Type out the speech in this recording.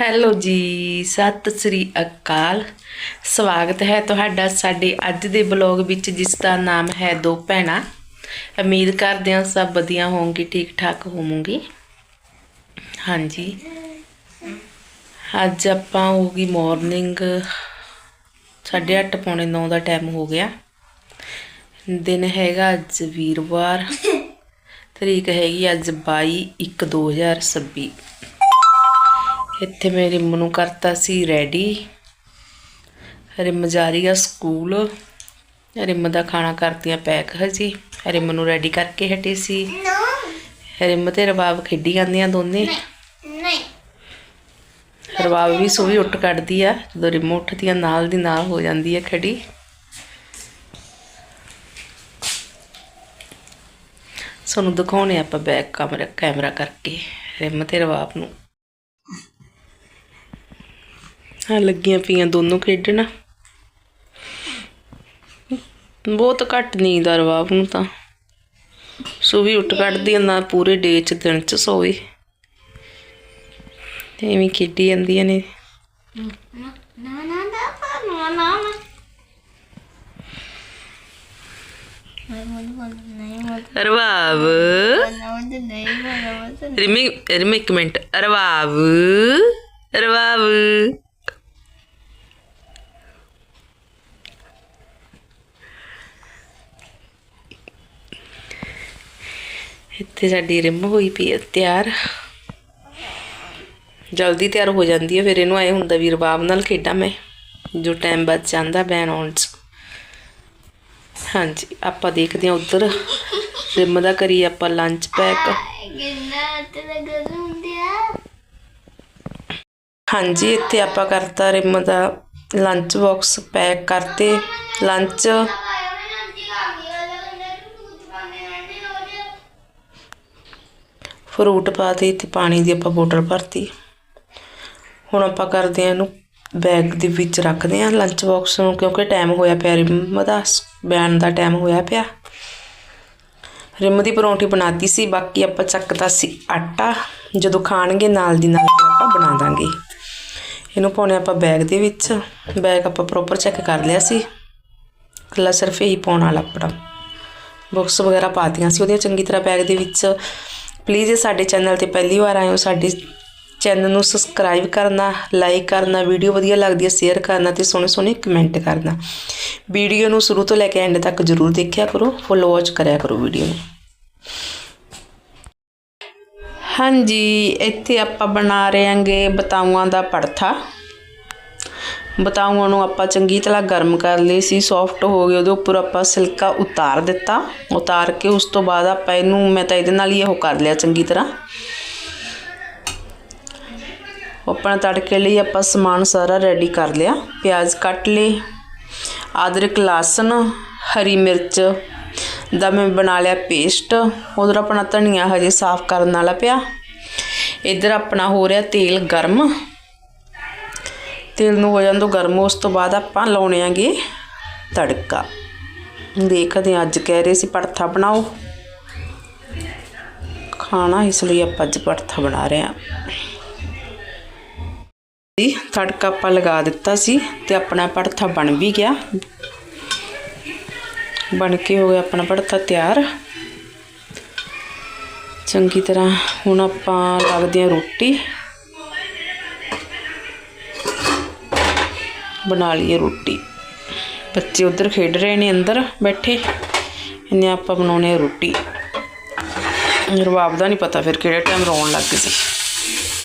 Hello ਜੀ, ਸਤਿ ਸ੍ਰੀ ਅਕਾਲ। ਸਵਾਗਤ ਹੈ ਤੁਹਾਡਾ ਸਾਡੇ ਅੱਜ ਦੇ ਬਲੌਗ ਵਿੱਚ, ਜਿਸ ਦਾ ਨਾਮ ਹੈ ਦੋ ਭੈਣਾਂ। ਉਮੀਦ ਕਰਦੇ ਹਾਂ ਸਭ ਵਧੀਆ ਹੋਵੋਗੇ ਠੀਕ ਠਾਕ ਹੋਵੋਗੇ। ਹਾਂਜੀ। ਅੱਜ ਆਪਾਂ ਹੋ ਗਈ ਮਾਰਨਿੰਗ 8:30 ਪੌਣੇ 9 ਦਾ ਟਾਈਮ ਹੋ ਗਿਆ। ਦਿਨ ਹੈਗਾ ਅੱਜ ਵੀਰਵਾਰ। ਤਰੀਕ ਹੈਗੀ ਅੱਜ 22 1 2026 ਇੱਥੇ ਮੈਂ ਰਿੰਮ ਨੂੰ ਕਰਤਾ ਸੀ ਰੈਡੀ। ਰਿੰਮ ਜਾ ਰਹੀ ਆ ਸਕੂਲ ਰਿੰਮ ਦਾ ਖਾਣਾ ਕਰਤੀਆਂ ਪੈਕ ਹਜੀ। ਰਿੰਮ ਨੂੰ ਰੈਡੀ ਕਰਕੇ ਹਟੇ ਸੀ। ਰਿੰਮ ਤੇ ਰਬਾਬ ਖੇਡੀ ਜਾਂਦੀਆਂ ਦੋਨੇ। ਨਹੀਂ ਰਬਾਬ ਵੀ ਸੋਹੀ ਉੱਠ ਕੱਢਦੀ ਆ। ਜਦੋਂ ਰਿੰਮ ਉੱਠਦੀ ਆ ਨਾਲ ਦੀ ਨਾਲ ਹੋ ਜਾਂਦੀ ਆ ਖੜੀ ਸਾਨੂੰ ਦਿਖਾਉਣੇ ਆਪਾਂ ਬੈਕ ਕੈਮਰਾ ਕੈਮਰਾ ਕਰਕੇ। ਰਿੰਮ ਤੇ ਰਬਾਬ ਨੂੰ। ਆ ਲੱਗੀਆਂ ਪਈਆਂ ਦੋਨੋਂ ਖੇਡਣ। ਬਹੁਤ ਘੱਟ ਨੀਂਦ ਆ ਰਬਾਬ ਨੂੰ ਤਾਂ। ਸੋ ਵੀ ਉੱਠ ਕੱਢਦੀ ਆ, ਨਾ ਪੂਰੇ ਡੇ ਚ, ਦਿਨ ਚ ਸੋਵੇ। ਤੇ ਐਵੇਂ ਖੇਡੀ ਜਾਂਦੀਆਂ ਨੇ। ਨਾ ਨਾ ਨਾ ਨਾ ਨਾ ਨਾ ਮੈਂ ਮਨ ਮਨ ਨਹੀਂ ਮਨ ਰਬਾਬ ਮਨ ਨਹੀਂ ਮਨ ਮਨ ਰਿਮੀ ਰਿਮੀ ਇੱਕ ਮਿੰਟ। ਰਬਾਬ ਰਬਾਬ ਇੱਥੇ ਸਾਡੀ ਰਿਮ ਹੋਈ ਪਈ ਹੈ ਤਿਆਰ। ਜਲਦੀ ਤਿਆਰ ਹੋ ਜਾਂਦੀ ਹੈ ਫਿਰ ਇਹਨੂੰ ਆਏ ਹੁੰਦਾ ਵੀ ਰਬਾਬ ਨਾਲ ਖੇਡਾਂ ਮੈਂ ਜੋ ਟਾਈਮ ਬਾਅਦ ਚਾਹੁੰਦਾ ਬੈਨ ਆਉਣ 'ਚ। ਹਾਂਜੀ ਆਪਾਂ ਦੇਖਦੇ ਹਾਂ ਉਧਰ। ਰਿਮ ਦਾ ਕਰੀ ਆਪਾਂ ਲੰਚ ਪੈਕ ਹਾਂਜੀ ਇੱਥੇ ਆਪਾਂ ਕਰਤਾ ਰਿਮ ਦਾ ਲੰਚ ਬਾਕਸ ਪੈਕ ਕਰਤੇ। ਲੰਚ ਫਰੂਟ ਪਾਤੇ ਇੱਥੇ ਪਾਣੀ ਦੀ ਆਪਾਂ ਬੋਟਲ ਭਰਤੀ। ਹੁਣ ਆਪਾਂ ਕਰਦੇ ਆ ਇਹਨੂੰ ਬੈਗ ਦੇ ਵਿੱਚ ਰੱਖਦੇ ਆ ਲੰਚ ਬਾਕਸ ਨੂੰ, ਕਿਉਂਕਿ ਟਾਈਮ ਹੋਇਆ ਪਿਆ ਰਿਮ ਦਾ, ਬੈਣ ਦਾ ਟਾਈਮ ਹੋਇਆ ਪਿਆ। ਰਿਮ ਦੀ ਪਰੌਂਠੀ ਬਣਾਤੀ ਸੀ, ਬਾਕੀ ਆਪਾਂ ਚੱਕਤਾ ਸੀ ਆਟਾ। ਜਦੋਂ ਖਾਣਗੇ, ਨਾਲ ਦੀ ਨਾਲ ਆਪਾਂ ਬਣਾ ਦਾਂਗੇ। ਇਹਨੂੰ ਪਾਉਣੇ ਆਪਾਂ ਬੈਗ ਦੇ ਵਿੱਚ। ਬੈਗ ਆਪਾਂ ਪ੍ਰੋਪਰ ਚੈੱਕ ਕਰ ਲਿਆ ਸੀ। ਇਕੱਲਾ ਸਿਰਫ ਇਹੀ ਪਾਉਣ ਵਾਲਾ ਆਪਣਾ। ਬੁੱਕਸ ਵਗੈਰਾ ਪਾਤੀਆਂ ਸੀ, ਉਹਦੀਆਂ ਚੰਗੀ ਤਰ੍ਹਾਂ ਬੈਗ ਦੇ ਵਿੱਚ ਪਲੀਜ਼ ਜੇ ਸਾਡੇ ਚੈਨਲ ਤੇ ਪਹਿਲੀ ਵਾਰ ਆਏ ਹੋ, ਸਾਡੇ ਚੈਨਲ ਨੂੰ ਸਬਸਕ੍ਰਾਈਬ ਕਰਨਾ ਲਾਈਕ ਕਰਨਾ ਵੀਡੀਓ ਵਧੀਆ ਲੱਗਦੀ ਹੈ ਸ਼ੇਅਰ ਕਰਨਾ ਤੇ ਸੋਹਣੇ ਸੋਹਣੇ ਕਮੈਂਟ ਕਰਨਾ। ਵੀਡੀਓ ਨੂੰ ਸ਼ੁਰੂ ਤੋਂ ਲੈ ਕੇ ਐਂਡ ਤੱਕ ਜਰੂਰ ਦੇਖਿਆ ਕਰੋ ਫੁੱਲ ਵਾਚ ਕਰਿਆ ਕਰੋ ਵੀਡੀਓ ਨੂੰ। ਹਾਂਜੀ, ਇੱਥੇ ਆਪਾਂ ਬਣਾ ਰਹੇ ਹਾਂਗੇ ਬਤਾਊਆਂ ਦਾ ਪੜਥਾ ਬਤਾਊਆਂ ਨੂੰ ਆਪਾਂ ਚੰਗੀ ਤਰ੍ਹਾਂ ਗਰਮ ਕਰ ਲਈ ਸੀ ਸੌਫਟ ਹੋ ਗਏ, ਉਹਦੇ ਉੱਪਰ ਆਪਾਂ ਸਿਲਕਾ ਉਤਾਰ ਦਿੱਤਾ। ਉਤਾਰ ਕੇ ਉਸ ਤੋਂ ਬਾਅਦ ਆਪਾਂ ਇਹਨੂੰ, ਮੈਂ ਤਾਂ ਇਹਦੇ ਨਾਲ ਹੀ ਉਹ ਕਰ ਲਿਆ ਚੰਗੀ ਤਰ੍ਹਾਂ। ਆਪਣਾ ਤੜਕੇ ਲਈ ਆਪਾਂ ਸਮਾਨ ਸਾਰਾ ਰੈਡੀ ਕਰ ਲਿਆ। ਪਿਆਜ਼ ਕੱਟ ਲਏ, ਅਦਰਕ, ਲਸਣ, ਹਰੀ ਮਿਰਚ ਦਾ ਮੈਂ ਬਣਾ ਲਿਆ ਪੇਸਟ ਉਧਰ ਆਪਣਾ ਧਨੀਆ ਹਜੇ ਸਾਫ਼ ਕਰਨ ਵਾਲਾ ਪਿਆ। ਇੱਧਰ ਆਪਣਾ ਹੋ ਰਿਹਾ ਤੇਲ ਗਰਮ। ਤੇਲ ਨੂੰ ਹੋ ਜਾਂਦਾ ਗਰਮ, ਉਸ ਤੋਂ ਬਾਅਦ ਆਪਾਂ ਲਾਉਣੇ ਆਂਗੇ ਤੜਕਾ। ਦੇਖਦੇ ਹਾਂ ਅੱਜ ਕਹਿ ਰਹੇ ਸੀ ਪੜਥਾ ਬਣਾਓ। ਖਾਣਾ ਇਸ ਲਈ ਆਪਾਂ ਅੱਜ ਪੜਥਾ ਬਣਾ ਰਹੇ ਹਾਂ। ਜੀ, ਤੜਕਾ ਆਪਾਂ ਲਗਾ ਦਿੱਤਾ ਸੀ ਤੇ ਆਪਣਾ ਪੜਥਾ ਬਣ ਵੀ ਗਿਆ। ਬਣ ਕੇ ਹੋ ਗਿਆ ਆਪਣਾ ਪੜਥਾ ਤਿਆਰ। ਚੰਗੀ ਤਰ੍ਹਾਂ ਹੁਣ ਆਪਾਂ ਲੱਗਦੇ ਹਾਂ ਰੋਟੀ। ਬਣਾ ਲਈਏ ਰੋਟੀ। ਬੱਚੇ ਉਧਰ ਖੇਡ ਰਹੇ ਨੇ ਅੰਦਰ ਬੈਠੇ। ਇਹਨੇ ਆਪਾਂ ਬਣਾਉਣੇ ਆ ਰੋਟੀ। ਰਵਾਬ ਦਾ ਨਹੀਂ ਪਤਾ ਫਿਰ ਕਿਹੜੇ ਟਾਈਮ ਰੋਣ ਲੱਗ ਗਏ ਸੀ।